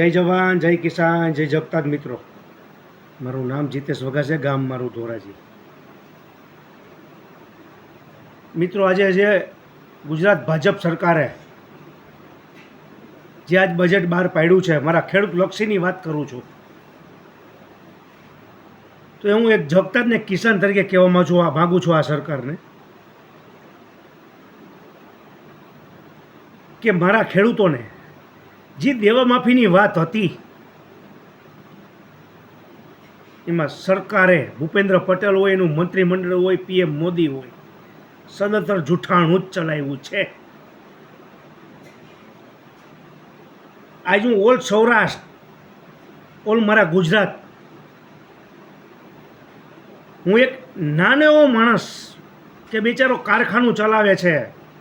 જય જવાન, જય કિસાન, જય જગતાજ મિત્રો. મારું નામ જીતેશ વઘા છે ગામ મારું ધોરાજી. મિત્રો, આજે જે ગુજરાત ભાજપ સરકારે જે આજ બજેટ બહાર પાડ્યું છે, મારા ખેડૂત લક્ષીની વાત કરું છું. તો એ હું એક જગતાજને કિસાન તરીકે કહેવામાં છું, આ માગું છું આ સરકારને, કે મારા ખેડૂતોને જે દેવામાફીની વાત હતી, એમાં સરકારે ભૂપેન્દ્ર પટેલ હોય, એનું મંત્રીમંડળ હોય, પીએમ મોદી હોય સદંતર જૂઠાણું જ ચલાવ્યું છે. આજ હું ઓલ સૌરાષ્ટ્ર, ઓલ મારા ગુજરાત, હું એક નાનો એવો માણસ કે બિચારો કારખાનું ચલાવે છે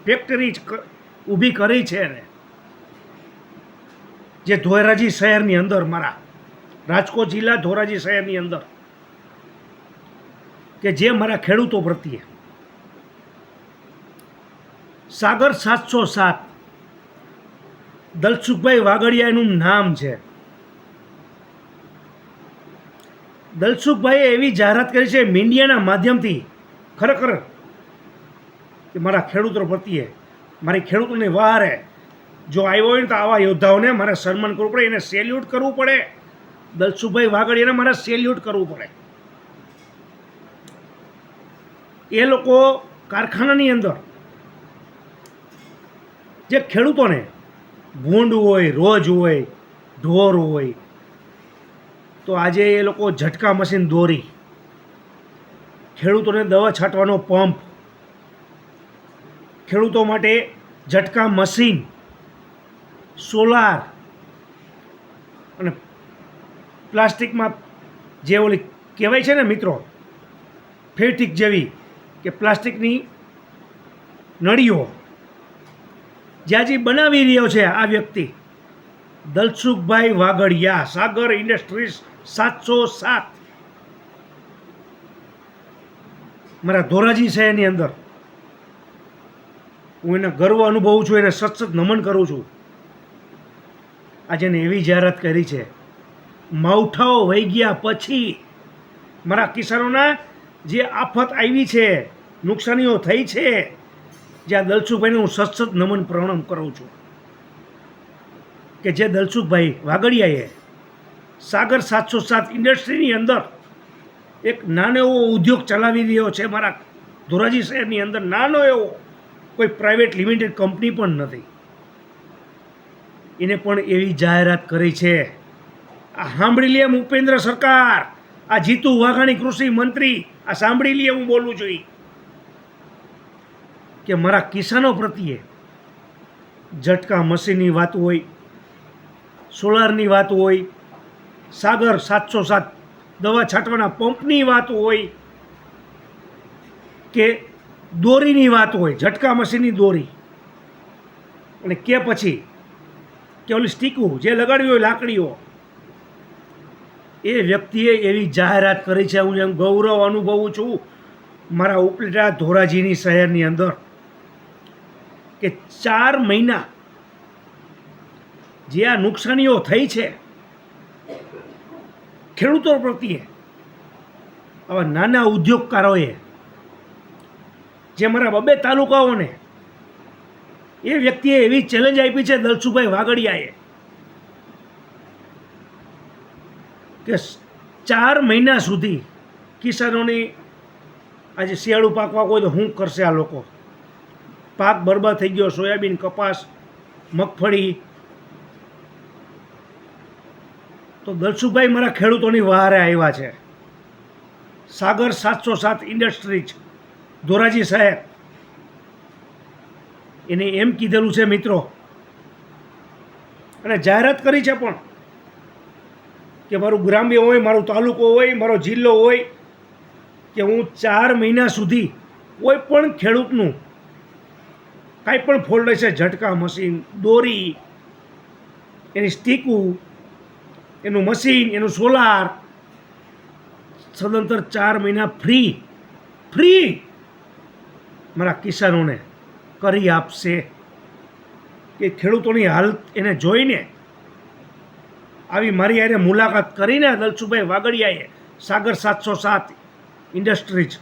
ફેક્ટરી ઊભી કરી છે ને. જે ધોરાજી શહેરની અંદર મારા રાજકોટ જિલ્લા ધોરાજી શહેરની અંદર, કે જે મારા ખેડૂતો પ્રત્યે સાગર સાતસો સાત, દલસુખભાઈ વાગડિયાનું નામ છે. દલસુખભાઈએ એવી જાહેરાત કરી છે મીડિયાના માધ્યમથી ખરેખર કે મારા ખેડૂતો પ્રત્યે મારી ખેડૂતોને વારે જો આવ્યો હોય ને તો આવા યોદ્ધાઓને મારે સન્માન કરવું પડે, એને સેલ્યુટ કરવું પડે. દલસુભાઈ વાગડિયાને મારે સેલ્યુટ કરવું પડે. એ લોકો કારખાનાની અંદર જે ખેડૂતોને ભૂંડ હોય, રોજ હોય, ઢોર હોય, તો આજે એ લોકો ઝટકા મશીન દોરી. ખેડૂતોને દવા છાંટવાનો પંપ. ખેડૂતો માટે ઝટકા મશીન. સોલાર અને પ્લાસ્ટિકમાં જે ઓલી કહેવાય છે ને મિત્રો ફેટિક જેવી, કે પ્લાસ્ટિકની નળીઓ, જ્યાં જે બનાવી રહ્યો છે આ વ્યક્તિ, દલસુખભાઈ વાગડિયા સાગર ઇન્ડસ્ટ્રીઝ સાતસો સાત. મારા ધોરાજી છે એની અંદર. હું એને ગર્વ અનુભવું છું, એને સતત નમન કરું છું. આજે એવી જાહેરાત કરી છે, માવઠાઓ વહી ગયા પછી મારા કિસાનોના જે આફત આવી છે, નુકસાનીઓ થઈ છે જ્યાં દલસુખભાઈને હું સતત નમન પ્રણામ કરું છું. કે જે દલસુખભાઈ વાગડિયાએ સાગર સાતસો સાત ઇન્ડસ્ટ્રીની અંદર એક નાનો એવો ઉદ્યોગ ચલાવી રહ્યો છે, મારા ધોરાજી શહેરની અંદર નાનો એવો કોઈ પ્રાઇવેટ લિમિટેડ કંપની પણ નથી. એને પણ એવી જાહેરાત કરી છે. આ સાંભળી લે ઉપેન્દ્ર સરકાર. આ જીતુ વાઘાણી કૃષિ મંત્રી. આ સાંભળી લે હું બોલું છું કે મારા કિસાનો પ્રત્યે ઝટકા મશીનની વાત હોય, સોલારની વાત હોય, સાગર સાતસો સાત દવા છાંટવાના પંપની વાત હોય, કે દોરીની વાત હોય, ઝટકા મશીનની દોરી. અને કે પછી કે ઓલી સ્ટીકું જે લગાડવી હોય લાકડીઓ, એ વ્યક્તિએ એવી જાહેરાત કરી છે. હું એમ ગૌરવ અનુભવું છું મારા ઉપલેટા ધોરાજીની શહેરની અંદર કે ચાર મહિના જે આ નુકસાનીઓ થઈ છે, ખેડૂતો પ્રત્યે આવા નાના ઉદ્યોગકારોએ, જે મારા બબે તાલુકાઓને એ વ્યક્તિએ એવી ચેલેન્જ આપી છે દલસુભાઈ વાગડિયાએ કે ચાર મહિના સુધી કિસાનોની આજે શિયાળું પાકવા હોય તો શું કરશે આ લોકો? પાક બરબાદ થઈ ગયો, સોયાબીન કપાસ, મગફળી. તો દલસુભાઈ મારા ખેડૂતોની વહારે આવ્યા છે. સાગર સાતસો સાત ઇન્ડસ્ટ્રીઝ, ધોરાજી શહેર. એને એમ કીધેલું છે, મિત્રો. અને જાહેરાત કરી છે પણ કે મારું ગ્રામ્ય હોય, મારો તાલુકો હોય, મારો જિલ્લો હોય, કે હું ચાર મહિના સુધી કોઈ પણ ખેડૂતનું કાંઈ પણ ફોલ્ડ હશે, ઝટકા, મશીન, દોરી, એની સ્ટીકું, એનું મશીન, એનું સોલાર, સદંતર ચાર મહિના ફ્રી ફ્રી મારા કિસાનોને. કરી આપશે કે ખેડૂતોની હાલત એને જોઈને આવી મારી યારે મુલાકાત કરીને દલસુભાઈ વાગડિયાએ સાગર સાતસો સાત ઇન્ડસ્ટ્રીઝ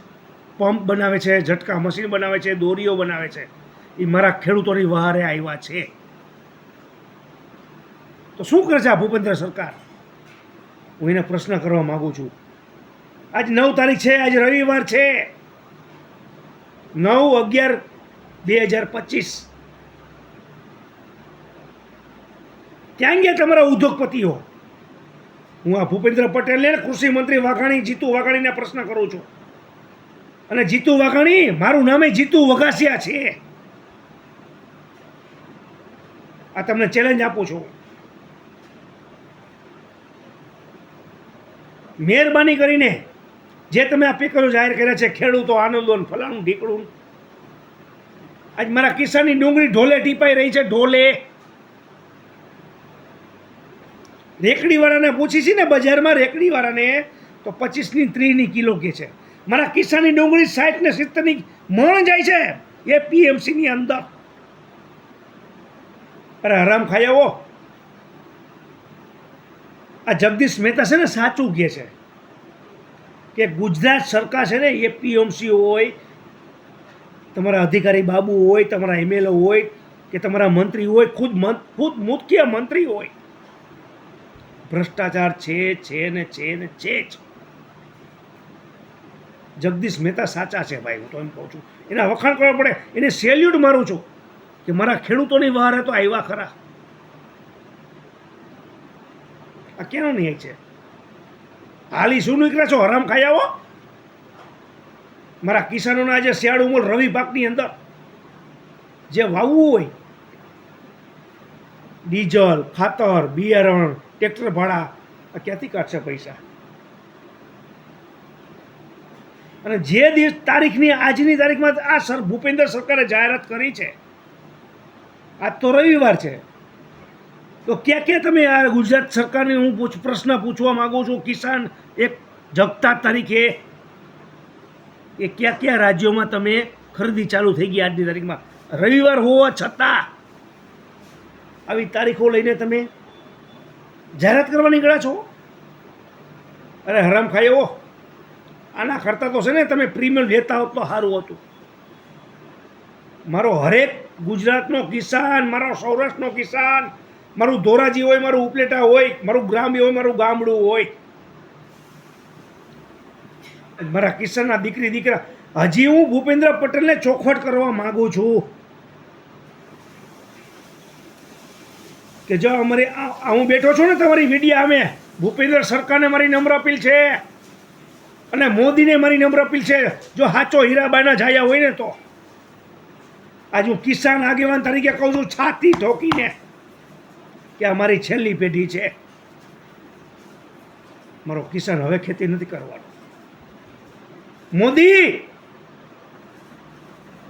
પંપ બનાવે છે, ઝટકા મશીન બનાવે છે, દોરીઓ બનાવે છે. એ મારા ખેડૂતોની વહારે આવ્યા છે. તો શું કરે છે આ ભૂપેન્દ્ર સરકાર? હું એને પ્રશ્ન કરવા માગું છું. આજ નવ તારીખ છે, આજ રવિવાર છે. નવ અગિયાર બે હજાર પચીસ. ક્યાં ગયા તમારા ઉદ્યોગપતિઓ. હું આ ભૂપેન્દ્ર પટેલને કૃષિ મંત્રી વાઘાણી, જીતુ વાઘાણીને પ્રશ્ન કરું છું. અને જીતુ વાઘાણી મારું નામે જીતુ વઘાસિયા છે. આ તમને ચેલેન્જ આપું છું. મહેરબાની કરીને જે તમે આ પેકરો જાહેર કર્યા છે, ખેડૂતો આનંદો ફલાણું ઢીકડું આજ મારા કિસાનની ડુંગળી ઢોલે ટીપાઈ રહી છે, ઢોલે. રેકડીવાળાને પૂછી છે ને બજારમાં રેકડીવાળાને, તો પચીસની ત્રીસની કિલો કે છે. મારા કિસાનની ડુંગળી સાઠ ને સિત્તેરની મણ જાય છે, એ પીએમસીની અંદર. અરે હરામ આવો. આ જગદીશ મહેતા છે ને સાચું કહે છે કે ગુજરાત સરકાર છે ને એ પીએમસી હોય તમારા અધિકારી બાબુ હોય, તમારા એમએલએ હોય, કે તમારા મંત્રી હોય, ખુદ ખુદ મુખ્ય મંત્રી હોય. ભ્રષ્ટાચાર છે છે ને છે ને છે જ. જગદીશ મહેતા સાચા છે ભાઈ, હું તો એમ કહું છું. એના વખાણ કરવા પડે, એને સેલ્યુટ મારું છું, કે મારા ખેડૂતોની વાર તો આવ્યા ખરા. આ કેનો ન્યાય છે? હાલી શું નીકળે છો? હરામ ખાઈ આવો. મારા કિસાનોના આજે શિયાળ ઉમર રવિ પાકની અંદર જે વાવવું હોય, ડીઝલ, ખાતર, બિયારણ, ટ્રેક્ટર ભાડા, આ ક્યાંથી કાઢશે પૈસા? અને જે દિવસ તારીખની, આજની તારીખમાં આ સર ભૂપેન્દ્ર સરકારે જાહેરાત કરી છે, આજ તો રવિવાર છે, તો ક્યાં ક્યાં તમે આ ગુજરાત સરકારને હું પ્રશ્ન પૂછવા માગું છું? કિસાન એક જગતા તરીકે એ કયા કયા રાજ્યોમાં તમે ખરીદી ચાલુ થઈ ગઈ આજની તારીખમાં? રવિવાર હોવા છતાં આવી તારીખો લઈને તમે જાહેરાત કરવા નીકળ્યા છો? અરે હરામ ખાઈ એવો આના કરતાં તો છે ને તમે પ્રીમિયમ લેતા હોત તો સારું હતું. મારો હરેક ગુજરાતનો કિસાન, મારો સૌરાષ્ટ્રનો કિસાન, મારું ધોરાજી હોય, મારું ઉપલેટા હોય, મારું ગ્રામ્ય હોય, મારું ગામડું હોય મારા કિશનના દીકરી દીકરા, હજી હું ભૂપેન્દ્ર પટેલને ચોખવટ કરવા માગું છું. કે જો અમારી હું બેઠો છું ને તમારી મીડિયા અમે ભૂપેન્દ્ર સરકારને મારી નમ્ર અપીલ છે. અને મોદીને મારી નમ્ર અપીલ છે, જો સાચો હીરાબાના જાયા હોય ને તો. આજ હું કિસાન આગેવાન તરીકે કહું છું, છાતી ઠોકીને કે અમારી છેલ્લી પેઢી છે. મારો કિસાન હવે ખેતી નથી કરવાનો. મોદી!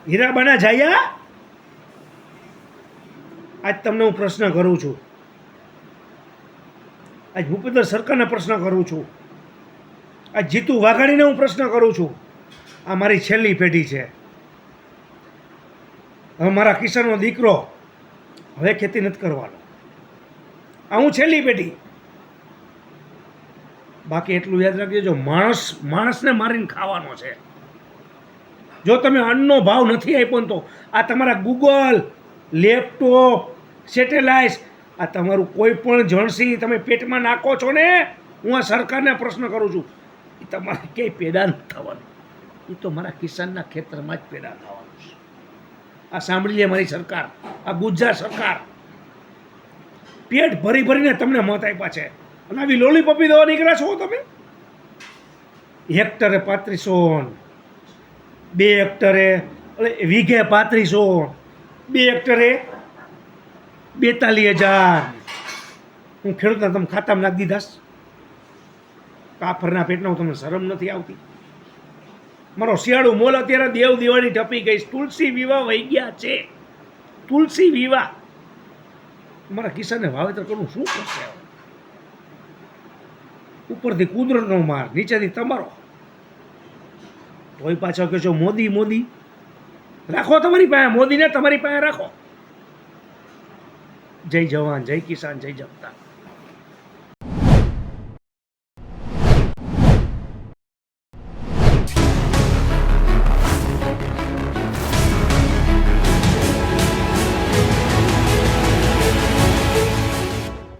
હીરાબાના જાયા? આજ તમને હું પ્રશ્ન કરું છું. આજ ભૂપેન્દ્ર સરકારને પ્રશ્ન કરું છું. આજ જીતુ વાઘાણીને હું પ્રશ્ન કરું છું. આ મારી છેલ્લી પેઢી છે. હવે મારા કિશનનો દીકરો હવે ખેતી નથી કરવાનો. આ હું છેલ્લી પેઢી. બાકી એટલું યાદ રાખજો, જો માણસ, માણસને મારીને ખાવાનો છે. જો તમે અન્નનો ભાવ નથી આપ્યો તો આ તમારા ગૂગલ લેપટોપ, સેટેલાઇટ, આ તમારું કોઈ પણ જણસી તમે પેટમાં નાખો છો ને, હું આ સરકારને પ્રશ્ન કરું છું એ તમારે ક્યાંય પેદા નથી થવાનું. એ તો મારા કિસાનના ખેતરમાં જ પેદા થવાનું છે. આ સાંભળી લે મારી સરકાર, આ ગુજરાત સરકાર. પેટ ભરી ભરીને તમને મત આપ્યા છે. અને આવી લોલીપોપી દેવા નીકળ્યા છો તમે? હેક્ટરે પાંત્રીસો, બે હેક્ટરે એટલે વીઘે પાંત્રીસો, બે હેક્ટરે બેતાલીસ હજાર. હું ખેડૂતના તમે ખાતામાં નાખી દીધા કાફરના પેટનો તમને શરમ નથી આવતી. મારો શિયાળુ મોલ અત્યારે દેવ દિવાળી ટપી ગઈ તુલસી વિવાહ વહી ગયા છે. તુલસી વિવાહ. મારા કિસાને વાવેતર કરવું શું કરશે? ઉપરથી કુદરતનો માર, નીચેથી તમારો. તોય પાછો કહો છો, મોદી મોદી. રાખો તમારી પાસે, મોદીને તમારી પાસે રાખો. જય જવાન, જય કિસાન, જય જગતા